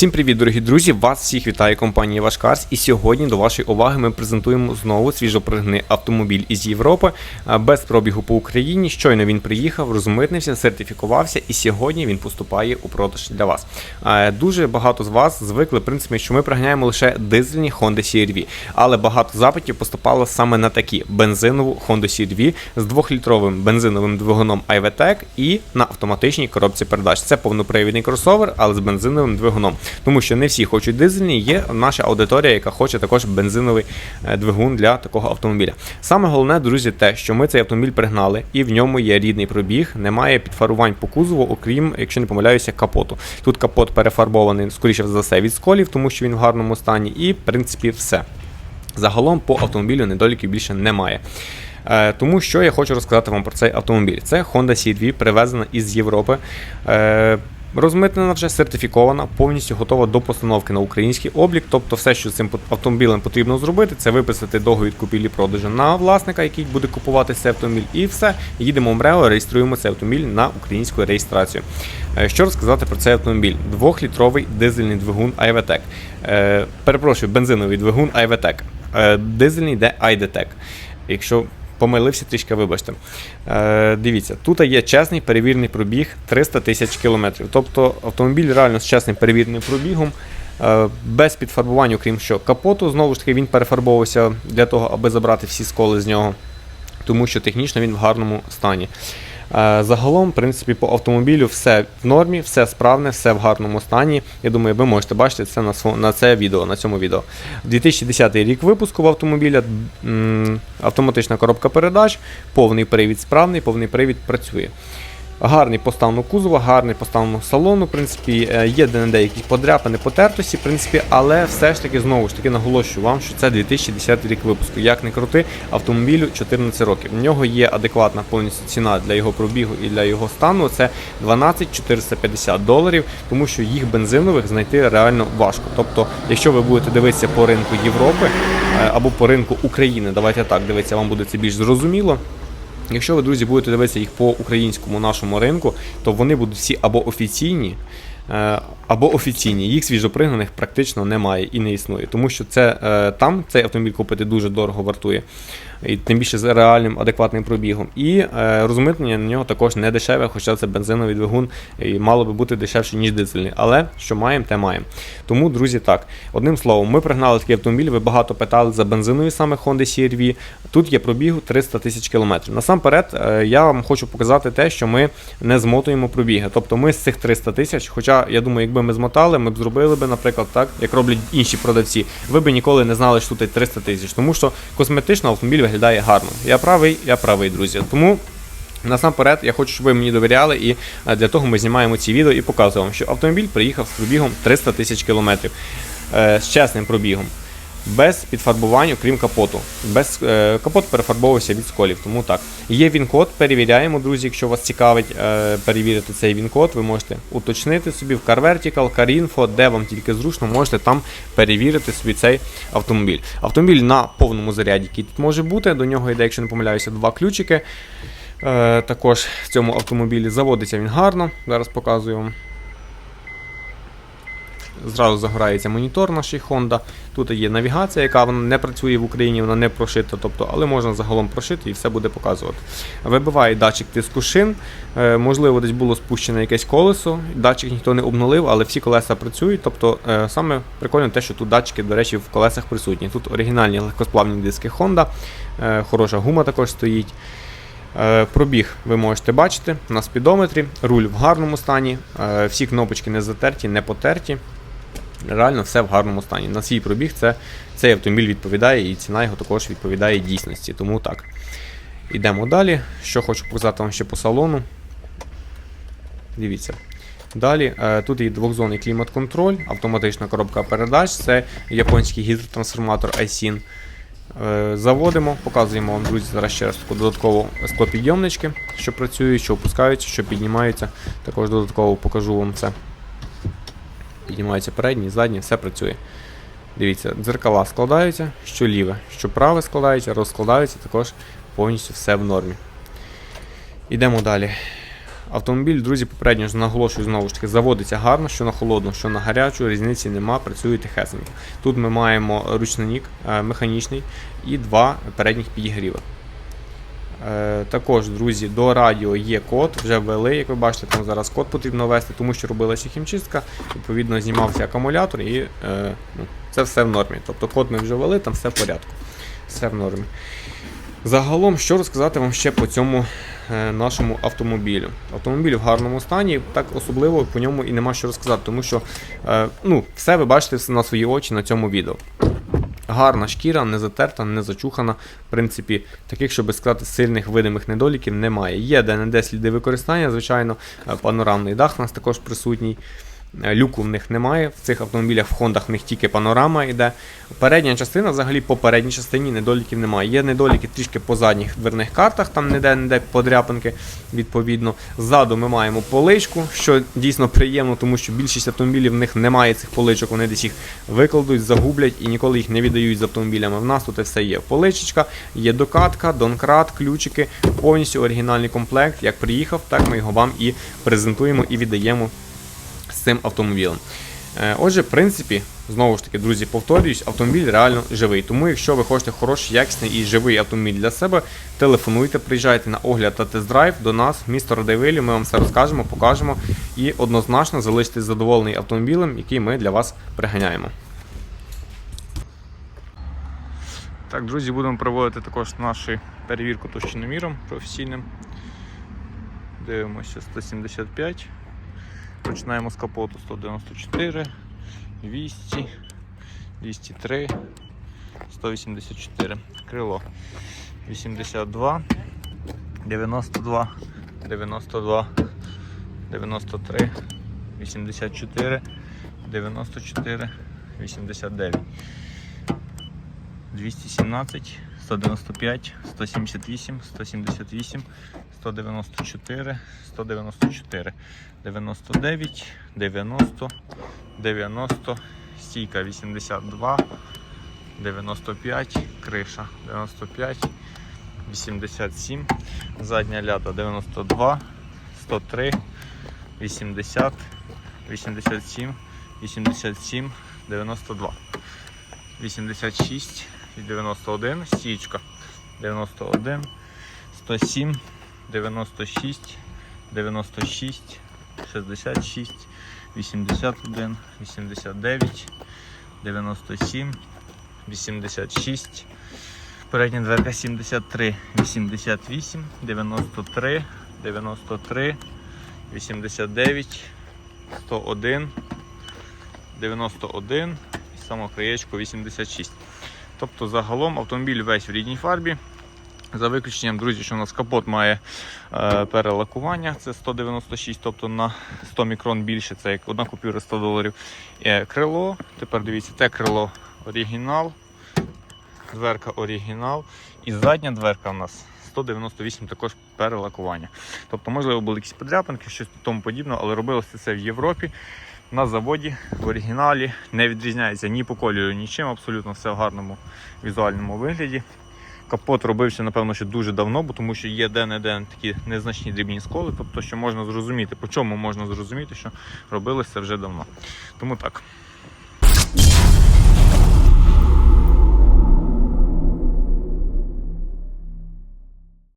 Всім привіт, дорогі друзі! Вас всіх вітає компанія Вашкарс. І сьогодні до вашої уваги ми презентуємо знову свіжопригнаний автомобіль із Європи без пробігу по Україні. Щойно він приїхав, розмитнився, сертифікувався, і сьогодні він поступає у продаж для вас. Дуже багато з вас звикли, в принципі, що ми приганяємо лише дизельні Honda CR-V, але багато запитів поступало саме на такі бензинову Honda CR-V з 2-літровим бензиновим двигуном iVTEC і на автоматичній коробці передач. Це повнопривідний кросовер, але з бензиновим двигуном. Тому що не всі хочуть дизельні, є наша аудиторія, яка хоче також бензиновий е, двигун для такого автомобіля. Саме головне, друзі, те, що ми цей автомобіль пригнали, і в ньому є рідний пробіг, немає підфарувань по кузову, окрім, якщо не помиляюся, капоту. Тут капот перефарбований, скоріше за все, від сколів, тому що він в гарному стані, і в принципі все. Загалом по автомобілю недоліків більше немає. Е, Тому що я хочу розказати вам про цей автомобіль. Це Honda CR-V, привезена із Європи. Розмитнена вже сертифікована, повністю готова до постановки на український облік. Тобто, все, що цим автомобілем потрібно зробити, це виписати договір купівлі-продажу на власника, який буде купувати цей автомобіль, і все. Їдемо в МРЕО, реєструємо цей автомобіль на українську реєстрацію. Е, Що розказати про цей автомобіль? Двохлітровий дизельний двигун iVTEC. Е, Перепрошую, бензиновий двигун iVTEC. Е, Дизельний йде iDetec. Якщо Помилився трішки, вибачте. Е, Дивіться, тут є чесний перевірений пробіг 300 тисяч кілометрів. Тобто автомобіль реально з чесним перевіреним пробігом, е, без підфарбування, окрім що капоту, знову ж таки, він перефарбовувався для того, аби забрати всі сколи з нього, тому що технічно він в гарному стані. Е, Загалом, в принципі, по автомобілю все в нормі, все справне, все в гарному стані. Я думаю, ви можете бачити це на на це відео, на цьому відео. 2010 рік випуску в автомобіля, автоматична коробка передач, повний привід справний, повний привід працює. Гарний по стану кузова, гарний по стану салону, в принципі, е, є де-не-де якісь подряпини, потертості, в принципі, але все ж таки знову ж таки наголошую вам, що це 2010 рік випуску. Як не крути, автомобілю 14 років. В нього є адекватна повністю ціна для його пробігу і для його стану. Це 12 450 доларів, тому що їх бензинових знайти реально важко. Тобто, якщо ви будете дивитися по ринку Європи е, або по ринку України, давайте так дивитися, вам буде це більш зрозуміло. Якщо ви, друзі, будете дивитися їх по українському нашому ринку, то вони будуть всі або офіційні, е, або офіційні. Їх свіжопригнаних практично немає і не існує. Тому що це е, там цей автомобіль купити дуже дорого вартує. І тим більше з реальним адекватним пробігом. І е, розмитнення на нього також не дешеве, хоча це бензиновий двигун і мало би бути дешевше, ніж дизельний. Але що маємо, те маємо. Тому, друзі, так. Одним словом, ми пригнали такий автомобіль, ви багато питали за бензинові саме Honda CR-V. Тут є пробігу 300 тисяч кілометрів. Насамперед, е, я вам хочу показати те, що ми не змотуємо пробіги. Тобто ми з цих 300 тисяч, хоча я думаю, якби ми змотали, ми б зробили би, наприклад, так, як роблять інші продавці. Ви б ніколи не знали, що тут 300 тисяч, тому що косметично автомобіль виглядає гарно. Я правий, я правий, друзі. Тому. Насамперед, я хочу, щоб ви мені довіряли, і е, для того ми знімаємо ці відео і показуємо, що автомобіль приїхав з пробігом 300 тисяч кілометрів е, з чесним пробігом, без підфарбувань, окрім капоту. Без, е, капот перефарбовувався від сколів, тому так. Є він-код, перевіряємо, друзі, якщо вас цікавить е, перевірити цей він-код, ви можете уточнити собі в CarVertical, CarInfo, де вам тільки зручно, можете там перевірити собі цей автомобіль. Автомобіль на повному заряді, який тут може бути, до нього йде, якщо не помиляюся, два ключики. Е, також в цьому автомобілі заводиться він гарно. Зараз показую вам. Зразу загорається монітор нашій Honda. Тут є навігація, яка не працює в Україні, вона не прошита, тобто, але можна загалом прошити і все буде показувати. Вибиває датчик тиску шин. Е, можливо, десь було спущене якесь колесо. Датчик ніхто не обнулив, але всі колеса працюють. Тобто, е, саме прикольно те, що тут датчики, до речі, в колесах присутні. Тут оригінальні легкосплавні диски Honda, е, хороша гума також стоїть. Пробіг ви можете бачити на спідометрі, руль в гарному стані, всі кнопочки не затерті, не потерті. Реально все в гарному стані. На свій пробіг це, цей автомобіль відповідає і ціна його також відповідає дійсності. Тому так. Йдемо далі. Що хочу показати вам ще по салону. Дивіться. Далі е, тут є двохзонний клімат-контроль, автоматична коробка передач, це японський гідротрансформатор iSIN. Е, Заводимо, показуємо вам, друзі, зараз ще раз таку додатково склопідйомнички, що працюють, що опускаються, що піднімаються. Також додатково покажу вам це. Піднімаються передні, задні, все працює. Дивіться, дзеркала складаються, що ліве, що праве складаються, розкладаються, також повністю все в нормі. Йдемо далі. Автомобіль, друзі, попередньо ж наголошую знову ж таки, заводиться гарно, що на холодну, що на гарячу, різниці нема, працює тихесенько. Тут ми маємо ручник е, механічний і два передніх підігріви. Е, також, друзі, до радіо є код, вже ввели, як ви бачите, там зараз код потрібно ввести, тому що робилася хімчистка, відповідно, знімався акумулятор і е, ну, це все в нормі. Тобто код ми вже ввели, там все в порядку. Все в нормі. Загалом, що розказати вам ще по цьому е, нашому автомобілю? Автомобіль в гарному стані, так особливо по ньому і нема що розказати, тому що ну, все ви бачите на свої очі на цьому відео. Гарна шкіра, не затерта, не зачухана. В принципі, таких, щоб сказати, сильних видимих недоліків немає. Є де-не-де сліди використання, звичайно, е, панорамний дах у нас також присутній. Е, Люку в них немає. В цих автомобілях в Хондах в них тільки панорама йде. Передня частина, взагалі по передній частині недоліків немає. Є недоліки трішки по задніх дверних картах, там ніде-не-де подряпинки, відповідно. Ззаду ми маємо поличку, що дійсно приємно, тому що більшість автомобілів в них немає цих поличок, вони десь їх викладуть, загублять і ніколи їх не віддають з автомобілями. В нас тут все є. Поличечка, є докатка, донкрат, ключики, повністю оригінальний комплект. Як приїхав, так ми його вам і презентуємо і віддаємо цим автомобілем. Е, Отже, в принципі, знову ж таки, друзі, повторююсь, автомобіль реально живий. Тому, якщо ви хочете хороший, якісний і живий автомобіль для себе, телефонуйте, приїжджайте на огляд та тест-драйв до нас, місто Радивилі. Ми вам все розкажемо, покажемо і однозначно залишитесь задоволений автомобілем, який ми для вас приганяємо. Так, друзі, будемо проводити також нашу перевірку товщиноміром професійним. Дивимося 175. Починаємо з капоту 194, 200, 203, 184. Крило 82, 92, 92, 93, 84, 94, 89. 217, 195, 178, 178, 194, 194, 99, 90, 90, стійка 82, 95, криша 95, 87, задня ляда 92, 103, 80, 87, 87, 92. 86 і 91, стічка 91, 107, 96, 96, 66, 81, 89, 97, 86, передня дверка 73, 88, 93, 93, 89, 101, 91 і само краєчко 86. Тобто загалом автомобіль весь в рідній фарбі. За виключенням, друзі, що у нас капот має е, перелакування, це 196, тобто на 100 мікрон більше, це як одна купюра 100 доларів. Е, крило, тепер дивіться, те крило оригінал, дверка оригінал. І задня дверка у нас 198 також перелакування. Тобто, можливо, були якісь подряпинки, щось тому подібне, але робилося це в Європі. На заводі в оригіналі не відрізняється ні по кольору, нічим, абсолютно все в гарному візуальному вигляді. Капот робився, напевно, ще дуже давно, бо тому що є де-не-де такі незначні дрібні сколи, тобто, що можна зрозуміти, по чому можна зрозуміти, що робилося вже давно. Тому так.